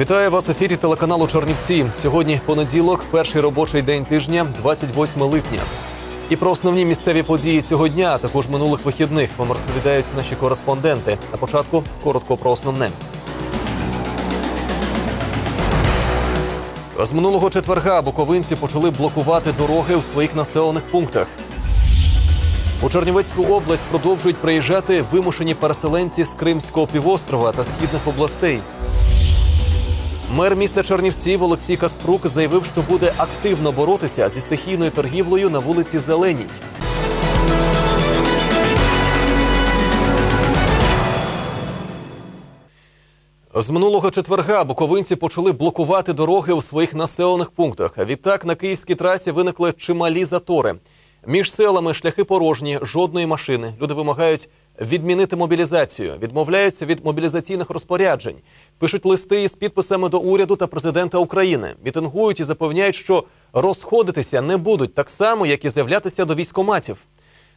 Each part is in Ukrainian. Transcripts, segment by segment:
Вітаю вас в ефірі телеканалу Чернівці. Сьогодні понеділок, перший робочий день тижня, 28 липня. І про основні місцеві події цього дня, а також минулих вихідних, вам розповідають наші кореспонденти. На початку коротко про основне. З минулого четверга буковинці почали блокувати дороги у своїх населених пунктах. У Чернівецьку область продовжують приїжджати вимушені переселенці з Кримського півострова та східних областей. Мер міста Чернівців Олексій Каспрук заявив, що буде активно боротися зі стихійною торгівлею на вулиці Зеленій. З минулого четверга буковинці почали блокувати дороги у своїх населених пунктах. Відтак на київській трасі виникли чималі затори. Між селами шляхи порожні, жодної машини. Люди вимагають відмінити мобілізацію, відмовляються від мобілізаційних розпоряджень, пишуть листи із підписами до уряду та президента України. Мітингують і запевняють, що розходитися не будуть так само, як і з'являтися до військоматів.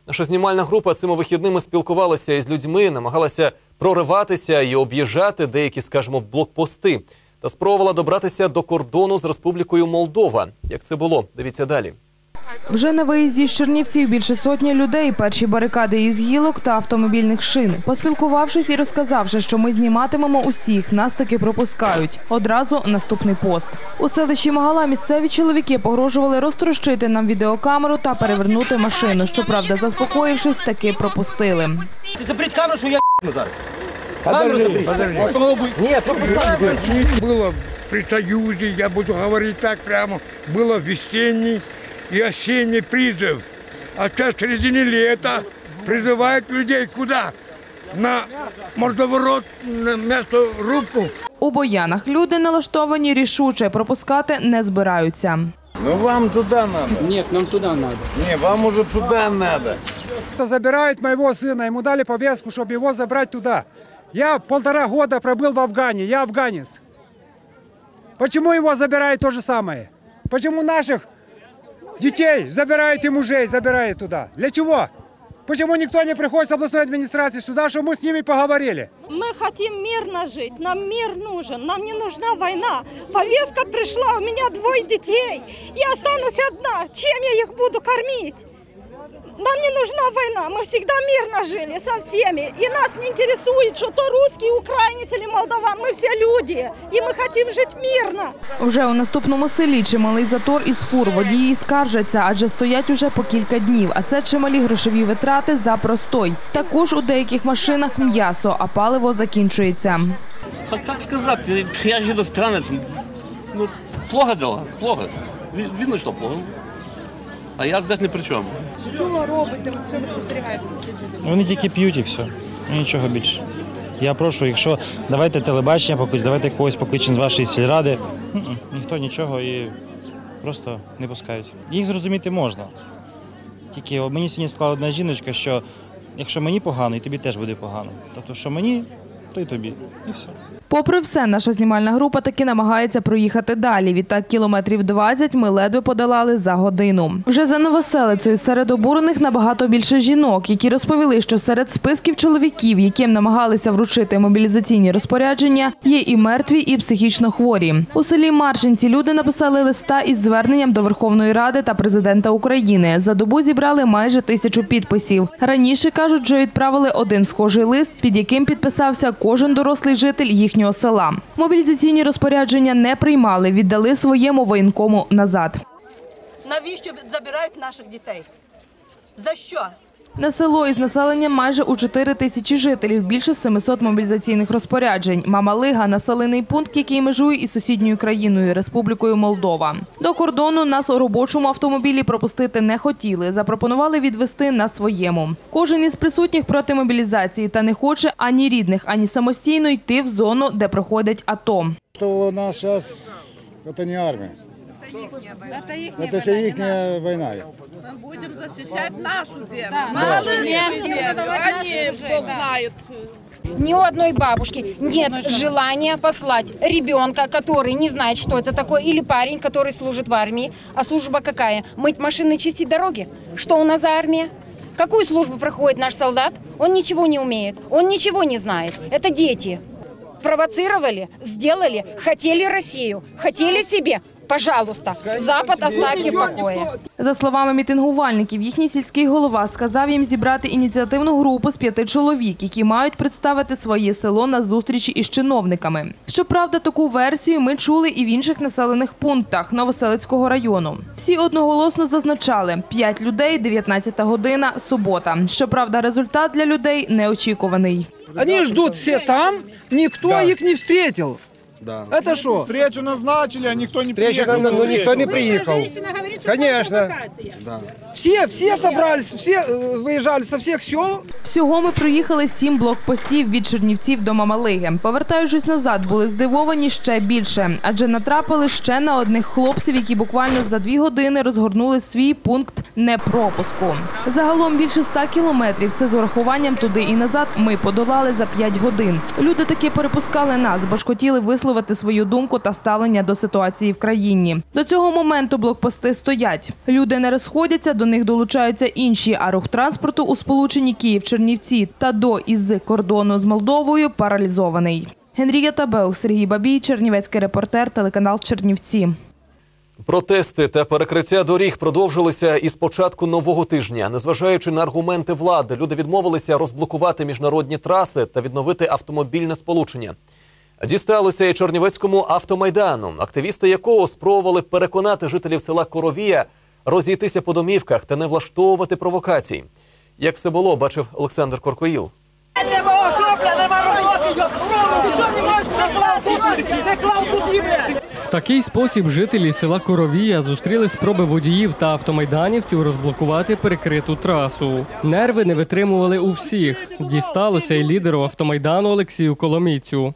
Наша знімальна група цими вихідними спілкувалася із людьми, намагалася прориватися і об'їжджати деякі, скажімо, блокпости та спробувала добратися до кордону з Республікою Молдова. Як це було? Дивіться далі. Вже на виїзді з Чернівців більше сотні людей, перші барикади із гілок та автомобільних шин. Поспілкувавшись і розказавши, що ми зніматимемо усіх, нас таки пропускають. Одразу наступний пост. У селищі Магала місцеві чоловіки погрожували розтрощити нам відеокамеру та перевернути машину. Щоправда, заспокоївшись, таки пропустили. Ти заберіть камеру, що я ***ну зараз. Ні, пропускай. Было при Союзе, я буду говорить так прямо, было весенний и осенний призыв. А сейчас в середине лета призывают людей куда? На мордоворот, на мясорубку. У боянах люди налаштовані рішуче пропускати не збираються. Ну вам туда надо. Нет, нам туда надо. Не, вам уже туда надо. Кто забирает моего сына, ему дали повестку, чтобы его забрать туда. Я полтора года пробыл в Афгане, я афганец. Почему его забирают то же самое? Почему наших детей забирают и мужей забирают туда? Для чего? Почему никто не приходит с областной администрации сюда, чтобы мы с ними поговорили? Мы хотим мирно жить, нам мир нужен, нам не нужна война. Повестка пришла, у меня двое детей, я останусь одна, чем я их буду кормить? Нам не нужна война, мы всегда мирно жили со всеми. И нас не интересует, что то русский, украинец или молдаван, мы все люди, и мы хотим жить мирно. Вже у наступному селі чималий затор із фур. Водії скаржаться, адже стоять уже по кілька днів. А це чималі грошові витрати за простой. Також у деяких машинах м'ясо, а паливо закінчується. А как сказать, я же иностранец. Ну, плохо дело, плохо. Ви- Видно, что плохо. А я здесь ни при чем. Вони тільки п'ють і все. І нічого більше. Я прошу, якщо давайте телебачення поклич, давайте когось покличемо з вашої сільради. Ніхто нічого і просто не пускають. Їх зрозуміти можна. Тільки мені сьогодні сказала одна жіночка, що якщо мені погано, і тобі теж буде погано. Тобто, що мені, то й тобі. І все. Попри все, наша знімальна група таки намагається проїхати далі. Відтак кілометрів 20 ми ледве подолали за годину. Вже за новоселицею серед обурених набагато більше жінок, які розповіли, що серед списків чоловіків, яким намагалися вручити мобілізаційні розпорядження, є і мертві, і психічно хворі. У селі Маршинці люди написали листа із зверненням до Верховної Ради та президента України. За добу зібрали майже тисячу підписів. Раніше кажуть, що відправили один схожий лист, під яким підписався кожен дорослий житель їхнього села. Мобілізаційні розпорядження не приймали, віддали своєму воєнкому назад. Навіщо забирають наших дітей? За що? На село із населенням майже у 4 тисячі жителів, більше 700 мобілізаційних розпоряджень. Мама Лига – населений пункт, який межує із сусідньою країною – Республікою Молдова. До кордону нас у робочому автомобілі пропустити не хотіли. Запропонували відвести на своєму. Кожен із присутніх проти мобілізації та не хоче ані рідних, ані самостійно йти в зону, де проходять АТО. Что у нас сейчас, это не армия. Это же их война. Будем защищать нашу землю. Нашу землю. Они, Бог знает. Ни у одной бабушки нет желания послать ребенка, который не знает, что это такое, или парень, который служит в армии. А служба какая? Мыть машины, чистить дороги? Что у нас за армия? Какую службу проходит наш солдат? Он ничего не умеет, он ничего не знает. Это дети. Провоцировали, сделали, хотели Россию, хотели себе. Пожалуйста, Запад оставьте в покое. За словами мітингувальників, їхній сільський голова сказав їм зібрати ініціативну групу з п'яти чоловік, які мають представити своє село на зустрічі із чиновниками. Щоправда, таку версію ми чули і в інших населених пунктах Новоселицького району. Всі одноголосно зазначали: 5 людей, 19 година, субота. Щоправда, результат для людей неочікуваний. Они ждут все там, никто их не встретил. Да. Это что? Встречу назначили, а никто не приехал. Ну, никто не приехал. Конечно. Все, все собрались, все э, выезжали со всех сел. Всього ми проїхали сім блокпостів від Чернівців до Мамалиги. Повертаючись назад, були здивовані ще більше, адже натрапили ще на одних хлопців, які буквально за дві години розгорнули свій пункт непропуску. Загалом більше ста кілометрів. Це з урахуванням туди і назад. Ми подолали за п'ять годин. Люди таки перепускали нас, бо ж хотіли висловити свою думку та ставлення до ситуації в країні. До цього моменту блокпости стоять. Люди не розходяться, до них долучаються інші, а рух транспорту у сполученні Київ-Чернівці та до і з кордону з Молдовою паралізований. Генрієта Беух, Сергій Бабій, Чернівецький репортер, телеканал Чернівці. Протести та перекриття доріг продовжилися із початку нового тижня. Незважаючи на аргументи влади, люди відмовилися розблокувати міжнародні траси та відновити автомобільне сполучення. Дісталося і Чернівецькому автомайдану, активісти якого спробували переконати жителів села Коровія розійтися по домівках та не влаштовувати провокацій. Як все було, бачив Олександр Коркоїл. В такий спосіб жителі села Коровія зустріли спроби водіїв та автомайданівців розблокувати перекриту трасу. Нерви не витримували у всіх. Дісталося й лідеру автомайдану Олексію Коломійцю.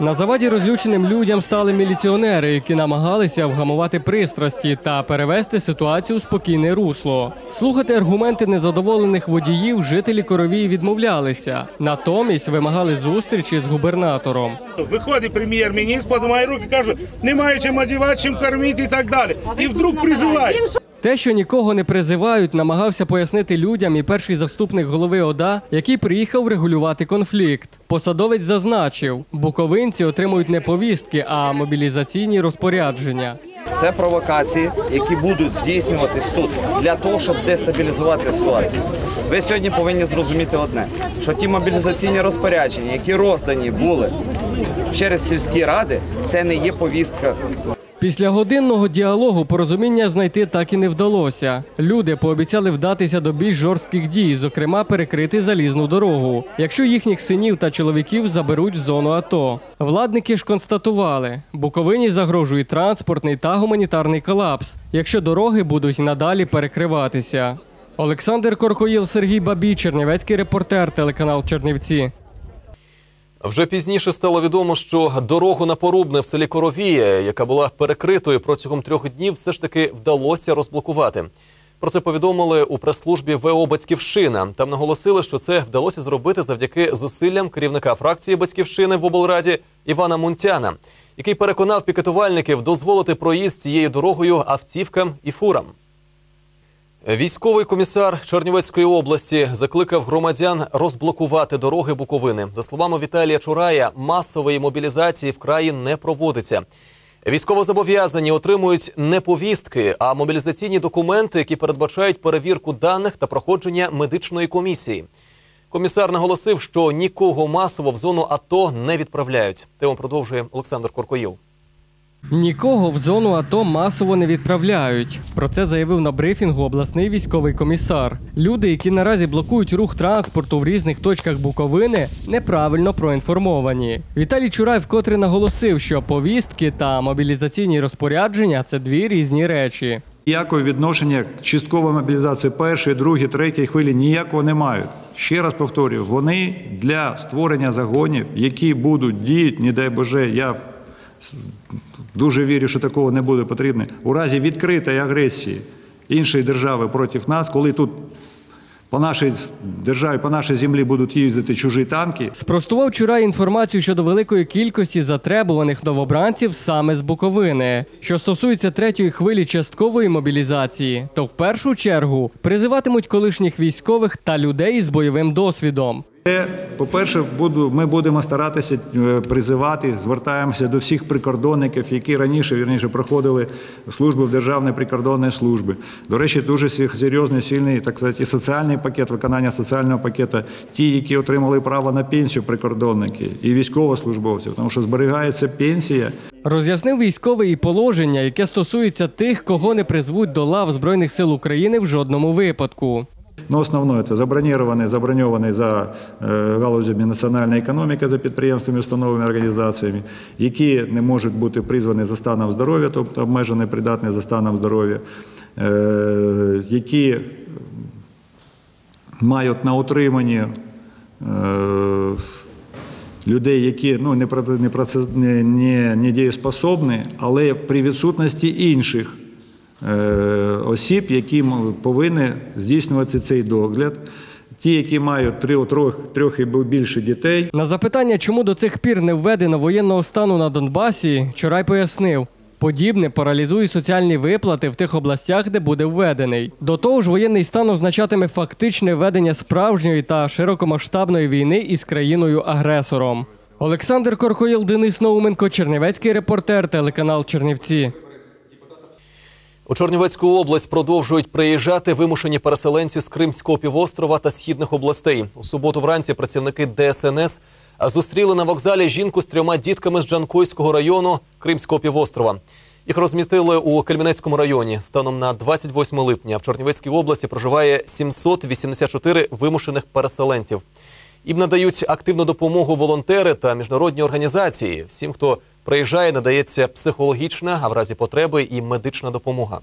На заваді розлюченим людям стали міліціонери, які намагалися вгамувати пристрасті та перевести ситуацію у спокійне русло. Слухати аргументи незадоволених водіїв жителі Коровії відмовлялися. Натомість вимагали зустрічі з губернатором. Виходить прем'єр-міністр, подимає руки, каже, немає чим одягати, чим кормити і так далі. І вдруг призиває. Те, що нікого не призивають, намагався пояснити людям і перший заступник голови ОДА, який приїхав регулювати конфлікт. Посадовець зазначив, буковинці отримують не повістки, а мобілізаційні розпорядження. Це провокації, які будуть здійснюватись тут для того, щоб дестабілізувати ситуацію. Ви сьогодні повинні зрозуміти одне: що ті мобілізаційні розпорядження, які роздані були через сільські ради, це не є повістка. Після годинного діалогу порозуміння знайти так і не вдалося. Люди пообіцяли вдатися до більш жорстких дій, зокрема перекрити залізну дорогу, якщо їхніх синів та чоловіків заберуть в зону АТО. Владники ж констатували, Буковині загрожує транспортний та гуманітарний колапс, якщо дороги будуть надалі перекриватися. Олександр Коркоїл, Сергій Бабій, Чернівецький репортер, телеканал Чернівці. Вже пізніше стало відомо, що дорогу на Порубне в селі Коровія, яка була перекритою протягом трьох днів, все ж таки вдалося розблокувати. Про це повідомили у прес-службі ВО Батьківщина. Там наголосили, що це вдалося зробити завдяки зусиллям керівника фракції Батьківщини в облраді Івана Мунтяна, який переконав пікетувальників дозволити проїзд цією дорогою автівкам і фурам. Військовий комісар Чернівецької області закликав громадян розблокувати дороги Буковини. За словами Віталія Чурая, масової мобілізації в краї не проводиться. Військовозобов'язані отримують не повістки, а мобілізаційні документи, які передбачають перевірку даних та проходження медичної комісії. Комісар наголосив, що нікого масово в зону АТО не відправляють. Тему продовжує Олександр Коркоїл. Нікого в зону АТО масово не відправляють. Про це заявив на брифінгу обласний військовий комісар. Люди, які наразі блокують рух транспорту в різних точках Буковини, неправильно проінформовані. Віталій Чурай вкотре наголосив, що повістки та мобілізаційні розпорядження це дві різні речі. Ніякого відношення часткової мобілізації першої, другої, третьої хвилі ніякого не мають. Ще раз повторюю, вони для створення загонів, які будуть діяти, не дай Боже, я дуже вірю, що такого не буде потрібно, у разі відкритої агресії іншої держави проти нас, коли тут по нашій державі, по нашій землі будуть їздити чужі танки. Спростував Чурай інформацію щодо великої кількості затребуваних новобранців саме з Буковини. Що стосується третьої хвилі часткової мобілізації, то в першу чергу призиватимуть колишніх військових та людей з бойовим досвідом. По-перше, ми будемо старатися е, призивати, звертаємося до всіх прикордонників, які раніше вірніше проходили службу в Державній прикордонній службі. До речі, дуже серйозний, сильний, так сказати, і соціальний пакет, виконання соціального пакету. Ті, які отримали право на пенсію прикордонники і військовослужбовців, тому що зберігається пенсія. Роз'яснив військове і положення, яке стосується тих, кого не призвуть до лав Збройних сил України в жодному випадку. Ну, основное это забронированные, заброньовані за е, галузями національної економіки, за підприємствами, установами, організаціями, які не можуть бути призвані за станом здоров'я, тобто обмежені придатні за станом здоров'я, які мають на утриманні е, людей, які ну, не, не, не, не, дієспособні, але при відсутності інших осіб, які повинні здійснювати цей догляд. Ті, які мають три, трьох, трьох і більше дітей, На запитання, чому до цих пір не введено воєнного стану на Донбасі, Чурай пояснив. Подібне паралізує соціальні виплати в тих областях, де буде введений. До того ж, воєнний стан означатиме фактичне ведення справжньої та широкомасштабної війни із країною-агресором. Олександр Корхоїл, Денис Науменко, Чернівецький репортер, телеканал Чернівці. У Чернівецьку область продовжують приїжджати вимушені переселенці з Кримського півострова та східних областей. У суботу вранці працівники ДСНС зустріли на вокзалі жінку з трьома дітками з Джанкойського району Кримського півострова. Їх розмістили у Кельменецькому районі. Станом на 28 липня в Чернівецькій області проживає 784 вимушених переселенців. Їм надають активну допомогу волонтери та міжнародні організації. Всім, хто приїжджає, надається психологічна, а в разі потреби і медична допомога.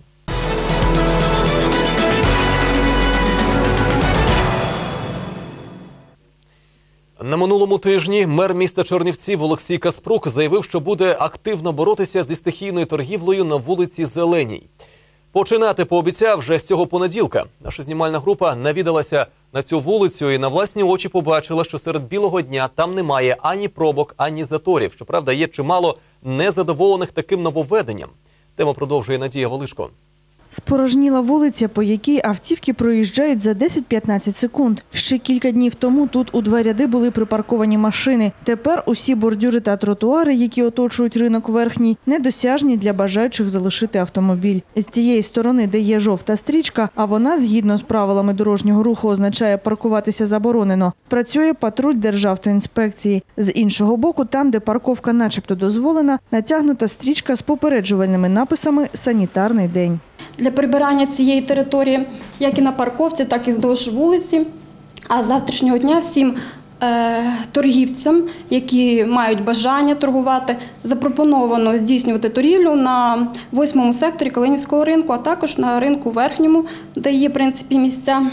На минулому тижні мер міста Чернівців Олексій Каспрук заявив, що буде активно боротися зі стихійною торгівлею на вулиці Зеленій. Починати пообіцяв вже з цього понеділка. Наша знімальна група навідалася на цю вулицю і на власні очі побачила, що серед білого дня там немає ані пробок, ані заторів. Щоправда, є чимало незадоволених таким нововведенням. Тему продовжує Надія Величко. Спорожніла вулиця, по якій автівки проїжджають за 10-15 секунд. Ще кілька днів тому тут у два ряди були припарковані машини. Тепер усі бордюри та тротуари, які оточують ринок верхній, недосяжні для бажаючих залишити автомобіль. З тієї сторони, де є жовта стрічка, а вона згідно з правилами дорожнього руху означає паркуватися заборонено. Працює патруль Державтоінспекції. З іншого боку, там, де парковка начебто дозволена, натягнута стрічка з попереджувальними написами Санітарний день. Для прибирання цієї території, як і на парковці, так і вздовж вулиці. А з завтрашнього дня всім е, торгівцям, які мають бажання торгувати, запропоновано здійснювати торгівлю на восьмому секторі Калинівського ринку, а також на ринку верхньому, де є в принципі місця.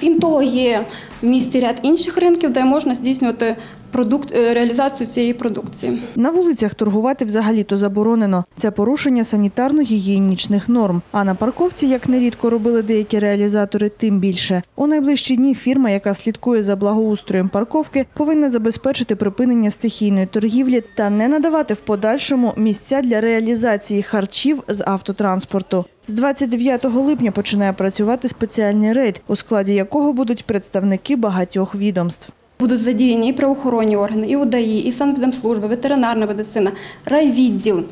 Крім того, є в місті ряд інших ринків, де можна здійснювати продукт, е, реалізацію цієї продукції. На вулицях торгувати взагалі-то заборонено. Це порушення санітарно-гігієнічних норм. А на парковці, як нерідко робили деякі реалізатори, тим більше. У найближчі дні фірма, яка слідкує за благоустроєм парковки, повинна забезпечити припинення стихійної торгівлі та не надавати в подальшому місця для реалізації харчів з автотранспорту. З 29 липня починає працювати спеціальний рейд, у складі якого будуть представники багатьох відомств. Будуть задіяні і правоохоронні органи, і УДАІ, і санепідемслужба, ветеринарна медицина, райвідділ.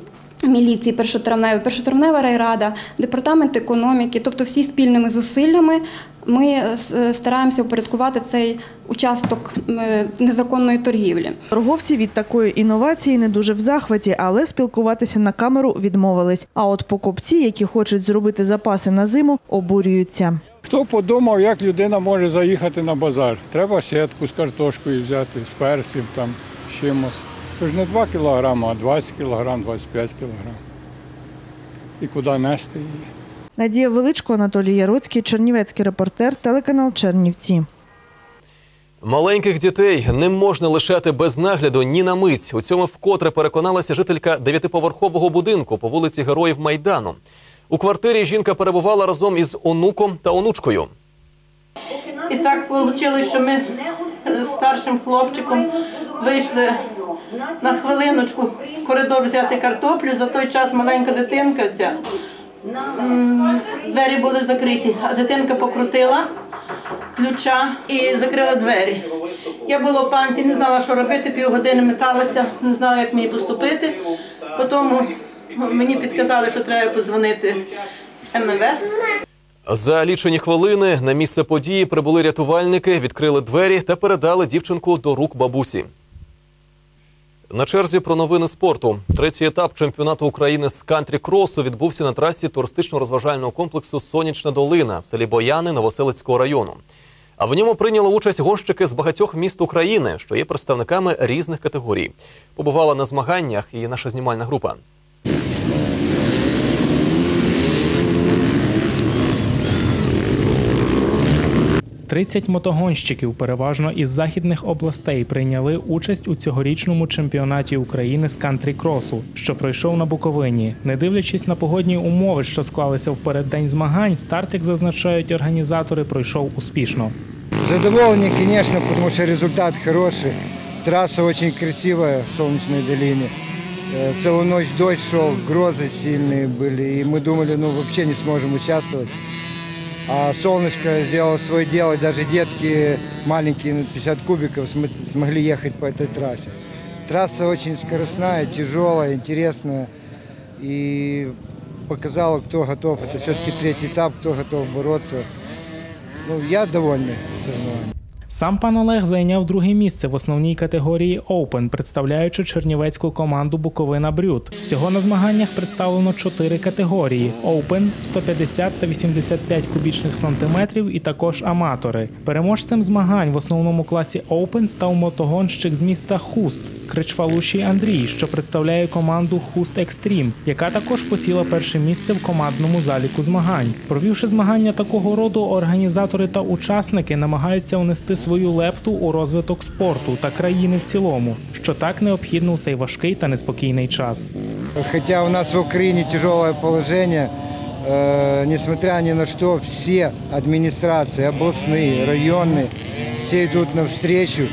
Міліції, першотравнева, першотравнева райрада, департамент економіки, тобто всі спільними зусиллями ми е, стараємося упорядкувати цей участок е, незаконної торгівлі. Торговці від такої інновації не дуже в захваті, але спілкуватися на камеру відмовились. А от покупці, які хочуть зробити запаси на зиму, обурюються. Хто подумав, як людина може заїхати на базар? Треба сітку з картошкою взяти, з перцем, там, з чимось. Тож не 2 кілограми, а 20 кілограм, 25 кілограм. І куди нести її? Надія Величко, Анатолій Яроцький, Чернівецький репортер, телеканал Чернівці. Маленьких дітей не можна лишати без нагляду ні на мить. У цьому вкотре переконалася жителька дев'ятиповерхового будинку по вулиці Героїв Майдану. У квартирі жінка перебувала разом із онуком та онучкою. І так вийшло, що ми з старшим хлопчиком вийшли на хвилиночку в коридор взяти картоплю. За той час маленька дитинка ця. Двері були закриті, а дитинка покрутила ключа і закрила двері. Я була в панці, не знала, що робити, півгодини металася, не знала, як мені поступити. Потім мені підказали, що треба подзвонити МВС. За лічені хвилини на місце події прибули рятувальники, відкрили двері та передали дівчинку до рук бабусі. На черзі про новини спорту. Третій етап чемпіонату України з кантрі-кросу відбувся на трасі туристично-розважального комплексу Сонячна долина в селі Бояни Новоселицького району. А в ньому прийняли участь гонщики з багатьох міст України, що є представниками різних категорій. Побувала на змаганнях і наша знімальна група. 30 мотогонщиків, переважно із західних областей, прийняли участь у цьогорічному чемпіонаті України з кантрі-кросу, що пройшов на Буковині. Не дивлячись на погодні умови, що склалися в переддень змагань, старт, як зазначають організатори, пройшов успішно. Задоволение, конечно, потому что результат хороший. Трасса очень красивая в Солнечной долине. Э, Целую ночь дождь шел, грозы сильные были, и мы думали, ну вообще не сможем участвовать. А солнышко сделало свое дело, даже детки маленькие, ну, 50 кубиков, см- смогли ехать по этой трассе. Трасса очень скоростная, тяжелая, интересная и показала, кто готов. Это все-таки третий этап, кто готов бороться. Ну, я довольный соревнованием. Сам пан Олег зайняв друге місце в основній категорії Open, представляючи чернівецьку команду Буковина Брюд. Всього на змаганнях представлено чотири категорії: Open, 150 та 85 кубічних сантиметрів, і також аматори. Переможцем змагань в основному класі Open став мотогонщик з міста Хуст Кричфалушій Андрій, що представляє команду Хуст Екстрім, яка також посіла перше місце в командному заліку змагань. Провівши змагання такого роду, організатори та учасники намагаються унести свою лепту у розвиток спорту та країни в цілому, що так необхідно у цей важкий та неспокійний час. Хотя у нас в Украине тяжелое положение, э, несмотря ни на что, все администрации, областные, районные, все идут навстречу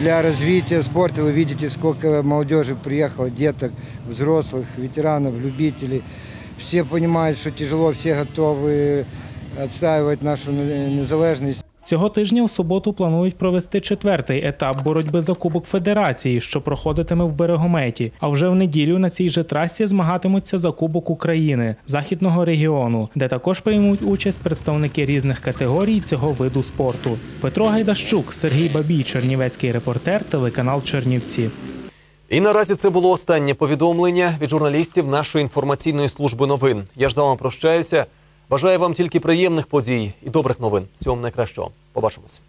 для развития спорта. Вы видите, сколько молодежи приехало, деток, взрослых, ветеранов, любителей. Все понимают, что тяжело, все готовы отстаивать нашу незалежность. Цього тижня в суботу планують провести четвертий етап боротьби за Кубок Федерації, що проходитиме в Берегометі. А вже в неділю на цій же трасі змагатимуться за Кубок України західного регіону, де також приймуть участь представники різних категорій цього виду спорту. Петро Гайдащук, Сергій Бабій, Чернівецький репортер, телеканал Чернівці. І наразі це було останнє повідомлення від журналістів нашої інформаційної служби новин. Я ж з вами прощаюся. Бажаю вам тільки приємних подій і добрих новин. Всього найкращого. Побачимось.